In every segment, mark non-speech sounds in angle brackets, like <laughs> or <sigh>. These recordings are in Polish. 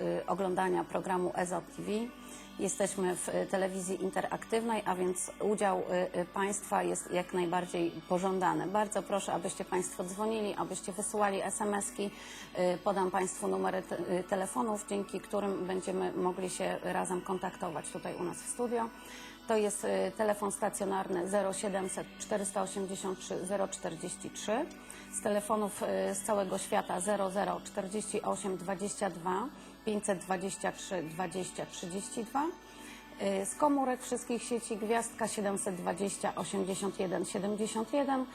y, oglądania programu EZO TV. Jesteśmy w y, telewizji interaktywnej, a więc udział y, Państwa jest jak najbardziej pożądany. Bardzo proszę, abyście Państwo dzwonili, abyście wysyłali SMS-ki. Podam Państwu numery te, telefonów, dzięki którym będziemy mogli się razem kontaktować tutaj u nas w studio. To jest telefon stacjonarny 0700 483 043. Z telefonów z całego świata 00 48 22 523 20 32. Y, Z komórek wszystkich sieci Gwiazdka 720 81 71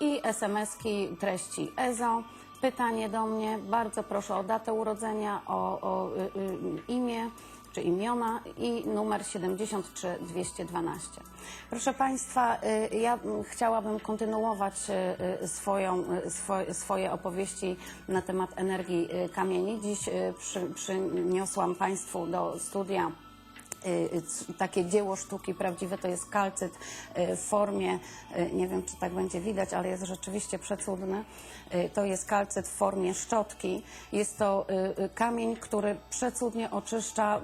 i SMS-ki treści EZO. Pytanie do mnie, bardzo proszę o datę urodzenia, o, o y, y, imię czy imiona i numer 73 212. Proszę Państwa, y, ja chciałabym kontynuować y, y, swoją, swo- swoje opowieści na temat energii kamieni. Dziś przy, przyniosłam Państwu do studia takie dzieło sztuki prawdziwe, to jest kalcyt y, w formie, y, nie wiem czy tak będzie widać, ale jest rzeczywiście przecudny. Y, To jest kalcyt w formie szczotki. Jest to y, y, kamień, który przecudnie oczyszcza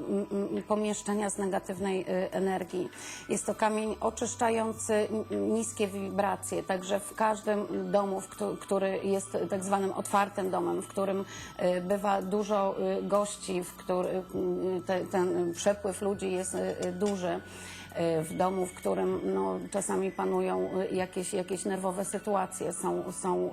pomieszczenia z negatywnej y, energii. Jest to kamień oczyszczający niskie wibracje, także w każdym domu, który jest tak zwanym otwartym domem, w którym y, bywa dużo y, gości, w który y, te, ten przepływ ludzi jest y, y, duży w domu, w którym no, czasami panują y, jakieś, jakieś nerwowe sytuacje, są, są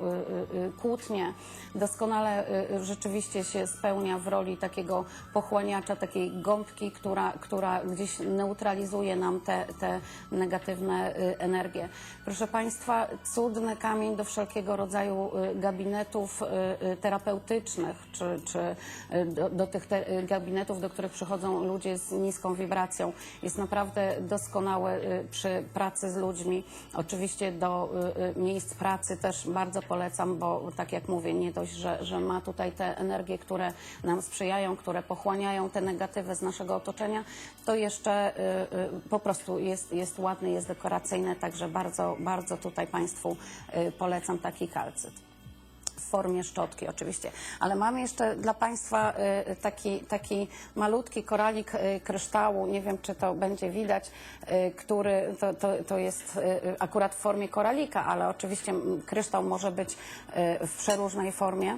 y, y, y, kłótnie. Doskonale y, y, rzeczywiście się spełnia w roli takiego pochłaniacza, takiej gąbki, która, która gdzieś neutralizuje nam te, te negatywne y, energie. Proszę Państwa, cudny kamień do wszelkiego rodzaju y, gabinetów y, y, terapeutycznych, czy, czy y, do, do tych te, y, gabinetów, do których przychodzą ludzie z niską wibracją. Jest naprawdę doskonały y, przy pracy z ludźmi. Oczywiście do y, y, miejsc pracy też bardzo polecam, bo tak jak mówię, nie dość, że, że ma tutaj te energie, które nam sprzyjają, które pochłaniają te negatywy z naszego otoczenia, to jeszcze po prostu jest, jest ładny, jest dekoracyjny, także bardzo, bardzo tutaj Państwu polecam taki kalcyt formie szczotki oczywiście. Ale mam jeszcze dla Państwa y, taki, taki malutki koralik y, kryształu, nie wiem czy to będzie widać, y, który to, to, to jest akurat w formie koralika, ale oczywiście kryształ może być w przeróżnej formie.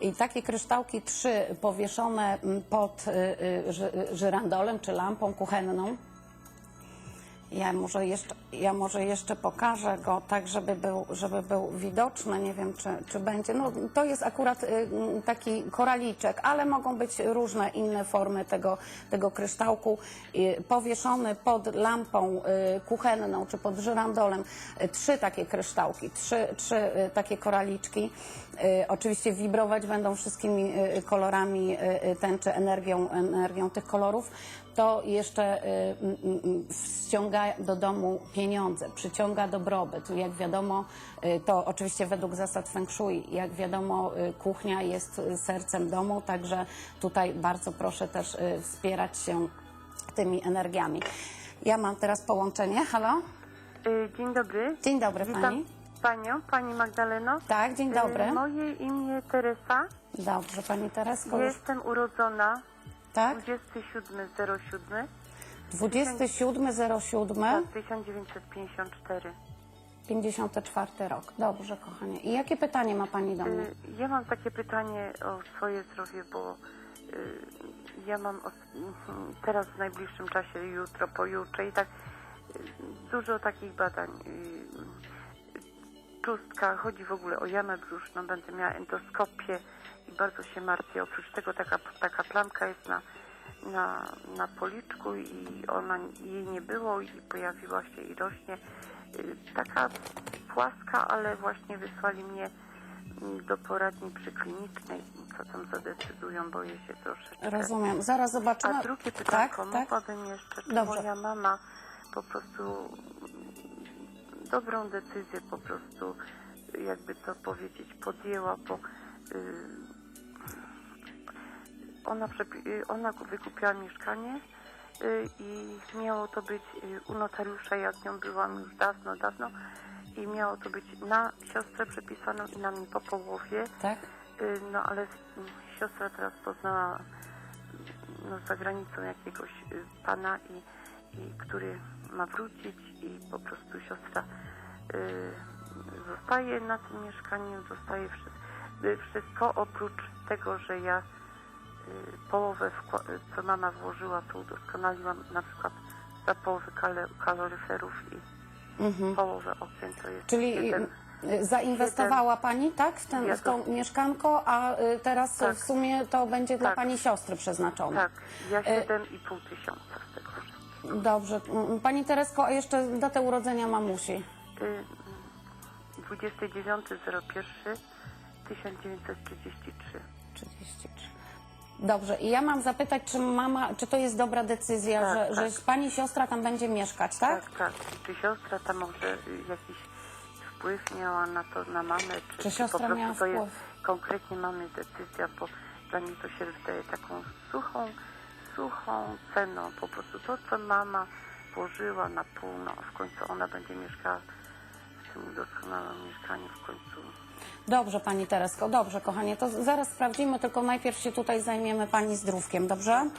I takie kryształki trzy powieszone pod ży- żyrandolem czy lampą kuchenną. Ja może jeszcze, ja może jeszcze pokażę go tak, żeby był, żeby był widoczny. Nie wiem, czy, czy będzie. No, to jest akurat y, mm, taki koraliczek, ale mogą być różne inne formy tego, tego kryształku. Y, Powieszony pod lampą y, kuchenną czy pod żyrandolem trzy takie kryształki, trzy, trzy takie koraliczki. Oczywiście wibrować będą wszystkimi kolorami tęczy, energią, energią tych kolorów to jeszcze y, mm, mm, ściąga do domu pieniądze, przyciąga dobrobyt. Jak wiadomo, y, to oczywiście według zasad Feng Shui, jak wiadomo, y, kuchnia jest sercem domu, także tutaj bardzo proszę też wspierać się tymi energiami. Ja mam teraz połączenie. Halo? Dzień dobry. Dzień dobry Witam pani. panią, pani Magdaleno. Tak, dzień dobry. Moje imię Teresa. Dobrze, pani Teresko. Jestem urodzona tak? 27.07 27.07. 1954. 54 rok. Dobrze, kochanie. I jakie pytanie ma pani do mnie? Y, Ja mam takie pytanie o swoje zdrowie, bo y, ja mam os- <laughs> teraz w najbliższym czasie, jutro, pojutrze i tak y, dużo takich badań. y, Czustka, chodzi w ogóle o jamę brzuszną, będę miała endoskopię i bardzo się martwię. Oprócz tego taka, taka plamka jest na, na, na policzku i ona jej nie było i pojawiła się i rośnie. Y, Taka płaska, ale właśnie wysłali mnie mm, do poradni przyklinicznej, co tam zadecydują, boję się troszeczkę. Rozumiem. Zaraz zobaczymy. A drugie tak, pytanko, tak. mogłabym jeszcze, czy Dobrze. moja mama po prostu dobrą decyzję po prostu, jakby to powiedzieć, podjęła, bo y, ona, y, ona wykupiła mieszkanie y, i miało to być u notariusza, ja z nią byłam już dawno, dawno i miało to być na siostrę przepisaną i na mnie po połowie. Tak? No ale siostra teraz poznała no, za granicą jakiegoś pana, i, i który ma wrócić i po prostu siostra y, zostaje na tym mieszkaniu, zostaje y, wszystko oprócz tego, że ja y, połowę, co mama włożyła, to udoskonaliłam na przykład za połowę kaloryferów i Mhm. połowę okien to jest Czyli jeden. zainwestowała Pani, tak, w, ten, Ja w to- mieszkanko, a teraz Tak. w sumie to będzie dla Tak. Pani siostry przeznaczone. Tak, ja E, 7,5 tysiąca. Dobrze. Mm, Pani Teresko, a jeszcze datę urodzenia mamusi. Y, 29.01.1933. 33. Dobrze. I ja mam zapytać, czy mama, czy to jest dobra decyzja, Tak, że, tak. że Pani siostra tam będzie mieszkać, tak? Tak, tak. Czy siostra tam może y, jakiś wpływ miała na to, na mamę? Czy, Czy siostra po prostu miała to jest wpływ? konkretnie mamy decyzja, bo dla mnie to się wydaje taką suchą, suchą ceną. Po prostu to, co mama włożyła na pół, no w końcu ona będzie mieszkała w tym doskonałym mieszkaniu w końcu. Dobrze, Pani Teresko, dobrze, kochanie, to zaraz sprawdzimy, tylko najpierw się tutaj zajmiemy Pani zdrówkiem, dobrze?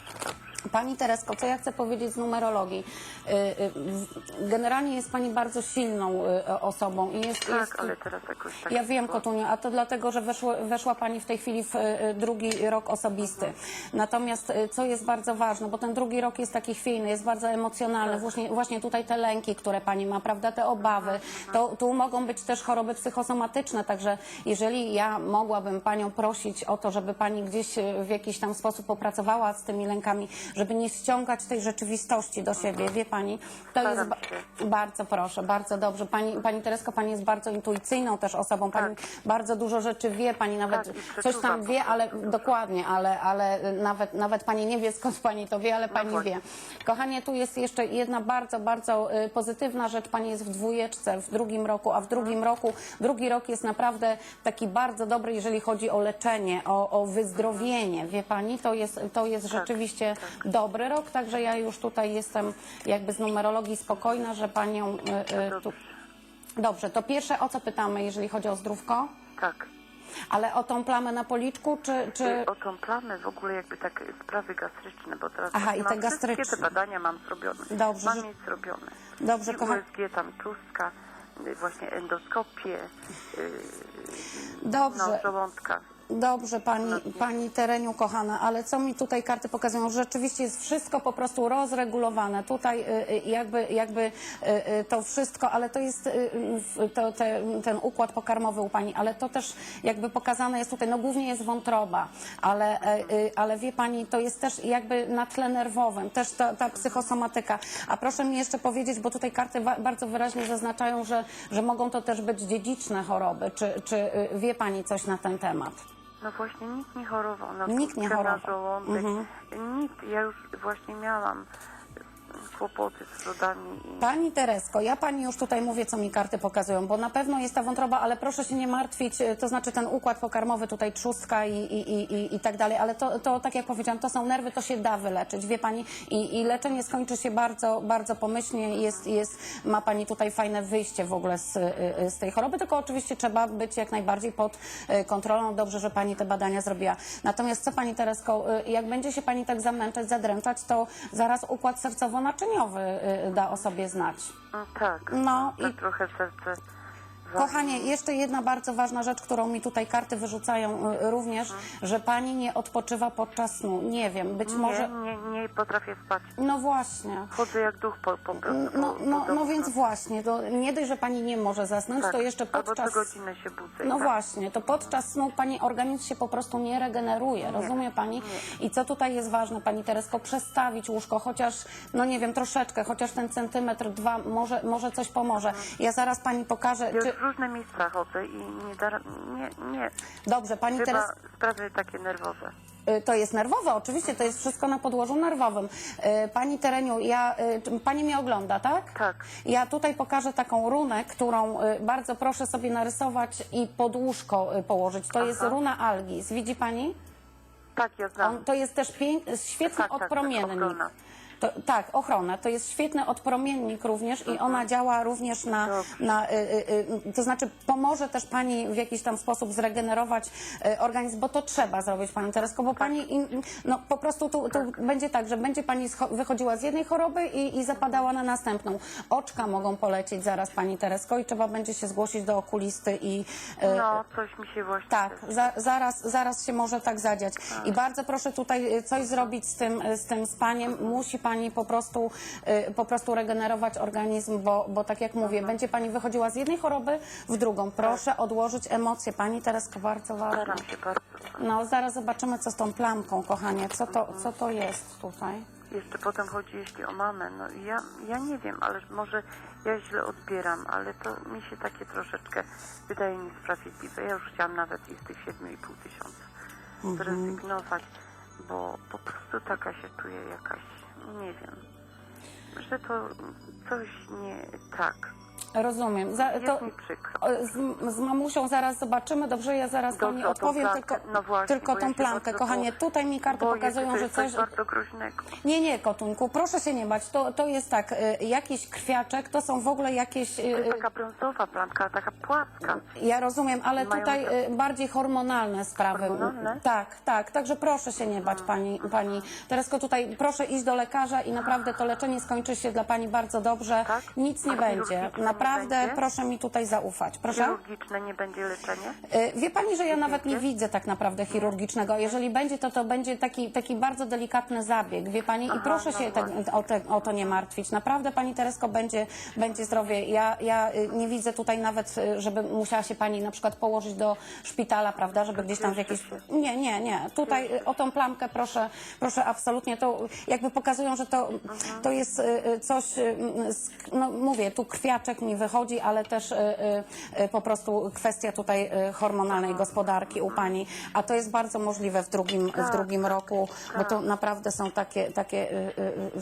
Pani Teresko, co ja chcę powiedzieć z numerologii? Y, y, Generalnie jest Pani bardzo silną y, osobą i jest... Tak, jest ale teraz jakoś tak... Ja wiem. Kotuniu, a to dlatego, że weszło, weszła Pani w tej chwili w drugi rok osobisty. Natomiast y, co jest bardzo ważne, bo ten drugi rok jest taki chwiejny, jest bardzo emocjonalny, Tak. właśnie, właśnie tutaj te lęki, które Pani ma, prawda, te obawy, to tu mogą być też choroby psychosomatyczne, także jeżeli ja mogłabym Panią prosić o to, żeby Pani gdzieś w jakiś tam sposób popracowała z tymi lękami, żeby nie ściągać tej rzeczywistości do siebie, wie Pani, to jest... Ba- się. bardzo proszę, bardzo dobrze. Pani, pani Teresko, Pani jest bardzo intuicyjną też osobą. Pani Tak. bardzo dużo rzeczy wie, Pani nawet Tak, i coś przeczuwa tam po wie, ale dokładnie, ale, ale nawet, nawet Pani nie wie skąd Pani to wie, ale Pani No właśnie. wie. Kochanie, tu jest jeszcze jedna bardzo, bardzo y, pozytywna rzecz. Pani jest w dwójeczce w drugim roku, a w drugim roku, drugi rok jest naprawdę taki bardzo dobry, jeżeli chodzi o leczenie, o, o wyzdrowienie. Wie Pani, to jest, to jest Tak, rzeczywiście dobry rok, także ja już tutaj jestem jakby z numerologii spokojna, że Panią y, y, tu... Dobrze. Dobrze, to pierwsze o co pytamy, jeżeli chodzi o zdrówko? Tak. Ale o tą plamę na policzku, czy... czy... Y, O tą plamę w ogóle jakby tak sprawy gastryczne, bo teraz Aha, i te mam wszystkie gastryczne. te badania mam zrobione. Dobrze, Mam że- je zrobione. Dobrze, I kocha- USG tam czustka, y, właśnie endoskopię, y, Dobrze. no żołądka. Dobrze, pani, pani Tereniu kochana, ale co mi tutaj karty pokazują? Rzeczywiście jest wszystko po prostu rozregulowane. Tutaj y, y, jakby, jakby y, to wszystko, ale to jest to, te, ten układ pokarmowy u pani, ale to też jakby pokazane jest tutaj, no głównie jest wątroba, ale, e, ale wie pani, to jest też jakby na tle nerwowym, też ta, ta psychosomatyka. A proszę mi jeszcze powiedzieć, bo tutaj karty bardzo wyraźnie zaznaczają, że, że mogą to też być dziedziczne choroby. Czy, czy wie pani coś na ten temat? No właśnie nikt nie chorował na Nikt nie tłuszcze, na chorował. Mhm. żołądek. Nikt. Ja już właśnie miałam kłopoty z i Pani Teresko, ja pani już tutaj mówię, co mi karty pokazują, bo na pewno jest ta wątroba, ale proszę się nie martwić, y, to znaczy ten układ pokarmowy, tutaj trzustka i, i, i, i, i tak dalej, ale to, to, tak jak powiedziałam, to są nerwy, to się da wyleczyć, wie pani, i, i leczenie skończy się bardzo, bardzo pomyślnie, jest, jest, ma pani tutaj fajne wyjście w ogóle z, y, y, z tej choroby, tylko oczywiście trzeba być jak najbardziej pod kontrolą, dobrze, że pani te badania zrobiła. Natomiast co pani Teresko, jak będzie się pani tak zamęczać, zadręczać, to zaraz układ sercowo-naczyniowy y, da o sobie znać. no, tak, No i- trochę serce Kochanie, jeszcze jedna bardzo ważna rzecz, którą mi tutaj karty wyrzucają y, również, że pani nie odpoczywa podczas snu. Nie wiem, być nie, może... nie, nie potrafię spać. No właśnie. Chodzę jak duch po, po prostu. No, po, no, po no domu. więc właśnie, to nie dość, że pani nie może zasnąć, tak. to jeszcze Albo podczas... co godzinę się budzę. No tak. właśnie, to podczas snu pani organizm się po prostu nie regeneruje, rozumie pani? I co tutaj jest ważne, pani Teresko, przestawić łóżko, chociaż, no nie wiem, troszeczkę, chociaż ten centymetr, dwa, może, może coś pomoże. Ja zaraz pani pokażę, Ja czy... w różne miejsca chodzę i nie da, nie, nie. Dobrze, pani Chyba Teresko... sprawy takie nerwowe. Y, To jest nerwowe, oczywiście, to jest wszystko na podłożu nerwowym. Y, Pani Tereniu, ja, y, pani mnie ogląda, tak? Tak. Ja tutaj pokażę taką runę, którą bardzo proszę sobie narysować i pod łóżko położyć. To jest Aha. runa Algis. Widzi pani? Tak, ja znam. On, to jest też świetny Tak, tak, tak, odpromiennik. ochrona. To, tak, ochronę. To jest świetny odpromiennik również i ona działa również na, na y, y, y, to znaczy pomoże też Pani w jakiś tam sposób zregenerować y, organizm, bo to trzeba zrobić Pani Teresko, bo Pani in, no, po prostu tu, tu będzie tak, że będzie Pani scho- wychodziła z jednej choroby i, i zapadała na następną. Oczka mogą polecieć zaraz Pani Teresko i trzeba będzie się zgłosić do okulisty i y, No, coś mi się właśnie... tak, za, zaraz, zaraz się może tak zadziać. I bardzo proszę tutaj y, coś zrobić z tym, y, z tym spaniem. Musi Pani po prostu, y, po prostu regenerować organizm, bo, bo tak jak mówię, będzie Pani wychodziła z jednej choroby w drugą. Proszę odłożyć emocje. Pani Teresko, bardzo ważne. Staram się bardzo. No, zaraz zobaczymy, co z tą plamką, kochanie. Co to, co to jest tutaj? Jeszcze potem chodzi jeśli o mamę. No ja, ja nie wiem, ale może ja źle odbieram, ale to mi się takie troszeczkę wydaje niesprawiedliwe. Ja już chciałam nawet i z tych 7,5 tysiąca zrezygnować, bo po prostu taka się czuję jakaś, nie wiem, że to coś nie tak. Rozumiem. Za, Jest to, mi przykro. z, z mamusią zaraz zobaczymy. Dobrze, ja zaraz Dobrze, Pani o tą odpowiem, tylko, No właśnie, tylko bo tą się plamkę. bardzo Kochanie, tutaj mi karty boję, pokazują, to że jest coś... coś bardzo groźnego. Nie, nie, Kotunku, proszę się nie bać. To, to jest tak, y, jakiś krwiaczek, to są w ogóle jakieś... y, To jest y, taka brązowa plamka, taka płaska. Ja rozumiem, ale Mają tutaj te- y, bardziej hormonalne sprawy. Hormonalne? Tak, tak, także proszę się nie bać, pani, pani. Teresko, tutaj proszę iść do lekarza i naprawdę to leczenie skończy się dla pani bardzo dobrze. Tak? Nic nie A będzie. chirurgiczne nie Naprawdę będzie? proszę mi tutaj zaufać. Proszę? Chirurgiczne nie będzie leczenie? Y, Wie pani, że ja nawet nie widzę tak naprawdę chirurgicznego. Jeżeli będzie, to to będzie taki, taki bardzo delikatny zabieg, wie pani? I Aha, proszę no się te, o, te, o to nie martwić. Naprawdę pani Teresko będzie, będzie zdrowie. Ja, ja y, nie widzę tutaj nawet, y, żeby musiała się pani na przykład położyć do szpitala, prawda, żeby gdzieś tam w się. Nie, nie, nie. Tutaj y, o tą plamkę proszę, proszę absolutnie. To jakby pokazują, że to, Mhm. to jest y, y, coś, y, y, z- no mówię, tu krwiaczek mi wychodzi, ale też y, y, y, po prostu kwestia tutaj hormonalnej gospodarki u pani, a to jest bardzo możliwe w drugim, w drugim roku, bo to naprawdę są takie, takie,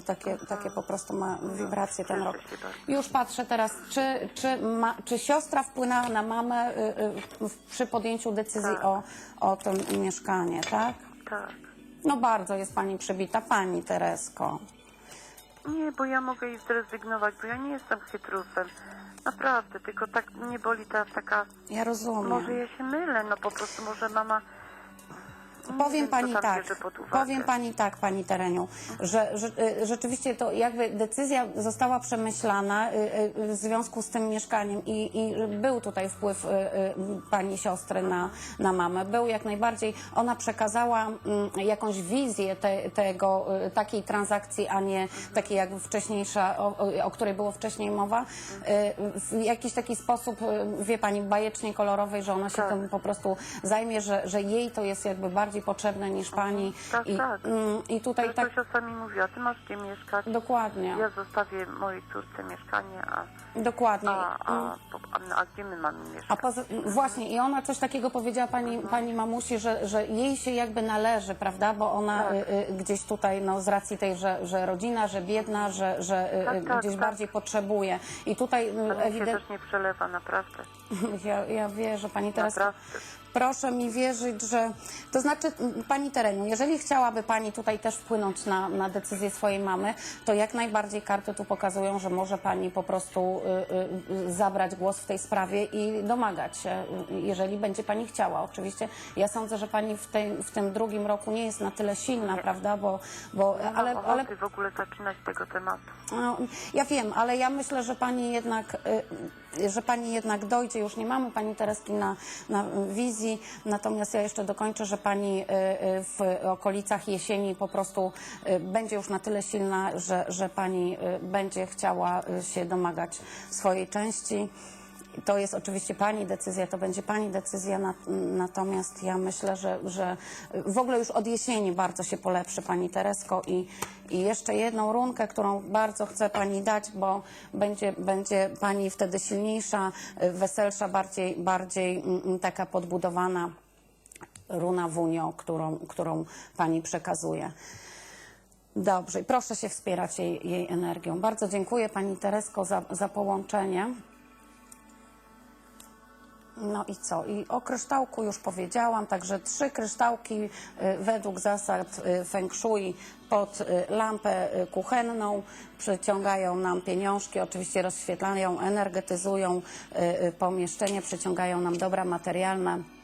takie, takie po prostu ma wibracje ten rok. Bardzo. Już patrzę teraz, czy, czy, ma, czy siostra wpłynęła na mamę przy podjęciu decyzji Tak. o, o to mieszkanie, tak? Tak. No bardzo jest pani przybita, pani Teresko. Nie, bo ja mogę jej zrezygnować, bo ja nie jestem chytrusem. Naprawdę, tylko tak mnie boli ta taka... Ja rozumiem. Może ja się mylę, no po prostu może mama... Powiem wiem, pani tak, powiem pani tak, pani Tereniu, że, że y, rzeczywiście to jakby decyzja została przemyślana y, y, w związku z tym mieszkaniem i, i był tutaj wpływ pani siostry na, na mamę. Był jak najbardziej, ona przekazała mm, jakąś wizję te, tego, takiej transakcji, a nie takiej jak wcześniejsza, o, o, której było wcześniej mowa, w jakiś taki sposób, wie pani, bajecznie kolorowej, że ona się Tak. tym po prostu zajmie, że, że jej to jest jakby bardziej potrzebne niż pani. Tak, I, tak. mm, I tutaj tak siostra mi mówiła, ty masz gdzie mieszkać. dokładnie, Ja zostawię mojej córce mieszkanie, a, dokładnie. a, Mm. a, a, a gdzie my mamy mieszkać? A poza, właśnie i ona coś takiego powiedziała pani, pani mamusi, że, że jej się jakby należy, prawda, bo ona Tak. y, y, gdzieś tutaj, no z racji tej, że, że rodzina, że biedna, że, że y, Tak, y, tak, gdzieś tak. bardziej potrzebuje. I tutaj To mi się ewidentnie, też nie przelewa, naprawdę. <laughs> ja, ja wierzę, pani teraz Naprawdę. Proszę mi wierzyć, że. To znaczy, pani Tereniu, jeżeli chciałaby pani tutaj też wpłynąć na, na decyzję swojej mamy, to jak najbardziej karty tu pokazują, że może pani po prostu y, y, y, zabrać głos w tej sprawie i domagać się, y, jeżeli będzie pani chciała. Oczywiście ja sądzę, że pani w, tej, w tym drugim roku nie jest na tyle silna, prawda? Bo, bo, Nie ale, ale w ogóle zaczynać tego tematu. no, ja wiem, ale ja myślę, że pani jednak, y, że pani jednak dojdzie. Już nie mamy pani Tereski na, na wizji, natomiast ja jeszcze dokończę, że pani y, y, w okolicach jesieni po prostu y, będzie już na tyle silna, że, że pani będzie chciała się domagać swojej części. To jest oczywiście Pani decyzja, to będzie Pani decyzja, na, natomiast ja myślę, że, że w ogóle już od jesieni bardzo się polepszy Pani Teresko i, i jeszcze jedną runkę, którą bardzo chcę Pani dać, bo będzie, będzie Pani wtedy silniejsza, weselsza, bardziej, bardziej mm, mm, taka podbudowana runa wunio, którą, którą Pani przekazuje. Dobrze, proszę się wspierać jej, jej energią. Bardzo dziękuję Pani Teresko za, za połączenie. No i co? I o kryształku już powiedziałam, także trzy kryształki y, według zasad y, Feng Shui pod y, lampę kuchenną przyciągają nam pieniążki, oczywiście rozświetlają, energetyzują pomieszczenie, przyciągają nam dobra materialne.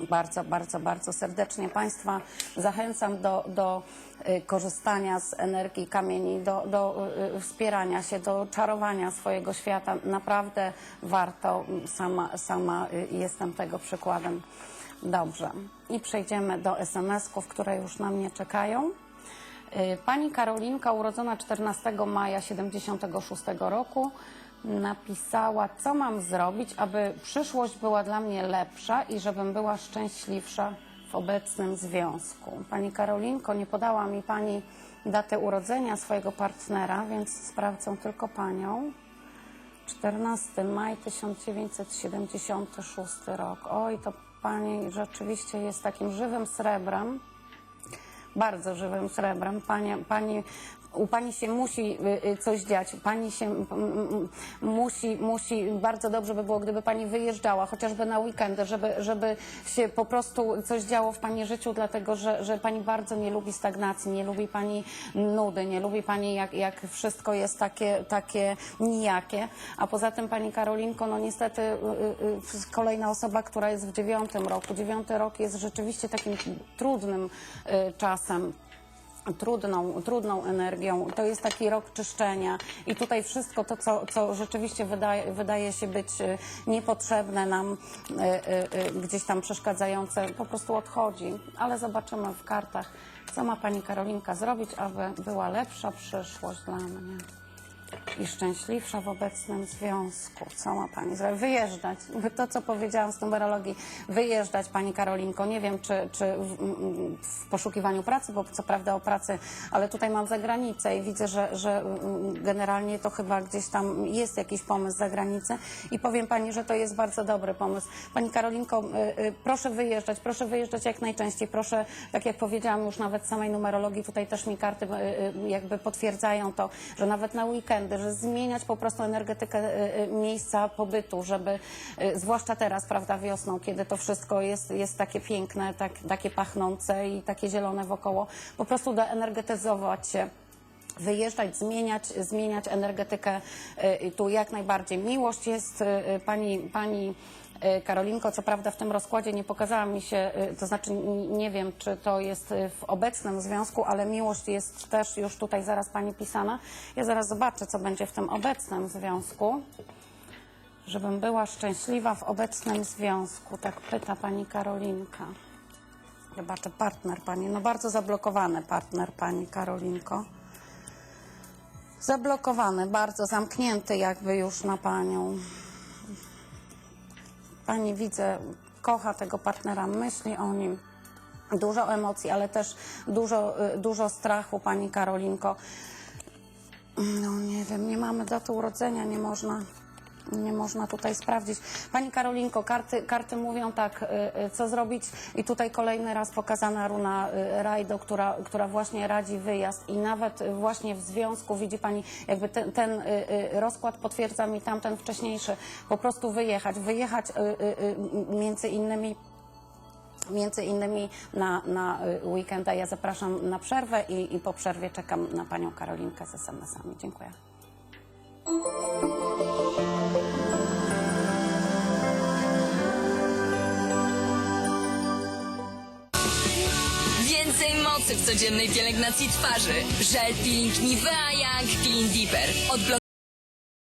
Bardzo, bardzo, bardzo serdecznie Państwa zachęcam do, do y, korzystania z energii kamieni, do, do y, wspierania się, do czarowania swojego świata. Naprawdę warto. Sama, sama y, jestem tego przykładem. Dobrze. I przejdziemy do SMS-ków, które już na mnie czekają. Pani Karolinka, urodzona 14 maja 76 roku, napisała, co mam zrobić, aby przyszłość była dla mnie lepsza i żebym była szczęśliwsza w obecnym związku. Pani Karolinko, nie podała mi Pani datę urodzenia swojego partnera, więc sprawdzę tylko Panią. 14 maj 1976 rok. Oj, to Pani rzeczywiście jest takim żywym srebrem bardzo żywym srebrem. Pani, pani, u pani się musi y, y, coś dziać. Pani się musi, musi, bardzo dobrze by było, gdyby pani wyjeżdżała, chociażby na weekendy, żeby, żeby się po prostu coś działo w pani życiu, dlatego że, że pani bardzo nie lubi stagnacji, nie lubi pani nudy, nie lubi pani jak, jak wszystko jest takie, takie nijakie. A poza tym pani Karolinko, no niestety y, kolejna osoba, która jest w dziewiątym roku. Dziewiąty rok jest rzeczywiście takim trudnym czasem trudną, trudną energią. To jest taki rok czyszczenia i tutaj wszystko to, co, co rzeczywiście wydaje, wydaje się być y, niepotrzebne nam, y, y, gdzieś tam przeszkadzające, po prostu odchodzi. Ale zobaczymy w kartach, co ma Pani Karolinka zrobić, aby była lepsza przyszłość dla mnie i szczęśliwsza w obecnym związku. Co ma Pani zrobić? Wyjeżdżać. To, co powiedziałam z numerologii, wyjeżdżać Pani Karolinko. Nie wiem, czy, czy w, w poszukiwaniu pracy, bo co prawda o pracy, ale tutaj mam za granicę i widzę, że, że mm, generalnie to chyba gdzieś tam jest jakiś pomysł za granicę i powiem Pani, że to jest bardzo dobry pomysł. Pani Karolinko, y, y, proszę wyjeżdżać, proszę wyjeżdżać jak najczęściej. Proszę, tak jak powiedziałam już nawet samej numerologii, tutaj też mi karty y, jakby potwierdzają to, że nawet na weekendy, że zmieniać po prostu energetykę y, y, miejsca pobytu, żeby, y, zwłaszcza teraz, prawda, wiosną, kiedy to wszystko jest, jest takie piękne, tak, takie pachnące i takie zielone wokoło, po prostu doenergetyzować się wyjeżdżać, zmieniać, zmieniać energetykę tu jak najbardziej. Miłość jest pani, pani Karolinko, co prawda w tym rozkładzie nie pokazała mi się, y, to znaczy nie wiem, czy to jest y, w obecnym związku, ale miłość jest też już tutaj zaraz pani pisana. Ja zaraz zobaczę, co będzie w tym obecnym związku. Żebym była szczęśliwa w obecnym związku, tak pyta pani Karolinka. Zobaczę, partner pani, no bardzo zablokowany partner pani Karolinko. Zablokowany, bardzo zamknięty jakby już na panią. Pani widzę, kocha tego partnera, myśli o nim. Dużo emocji, ale też dużo, y, dużo strachu, pani Karolinko. No nie wiem, nie mamy daty urodzenia, nie można, nie można tutaj sprawdzić. Pani Karolinko, karty, karty mówią tak, y, y, co zrobić i tutaj kolejny raz pokazana runa y, Rajdo, która, która właśnie radzi wyjazd i nawet właśnie w związku widzi Pani, jakby ten, ten rozkład potwierdza mi tamten wcześniejszy, po prostu wyjechać, wyjechać między innymi Między innymi na, na y, weekend, a ja zapraszam na przerwę i, i po przerwie czekam na panią Karolinkę z SMS-ami. Dziękuję. W codziennej pielęgnacji twarzy. Żel peeling Nivea Young Clean Deeper.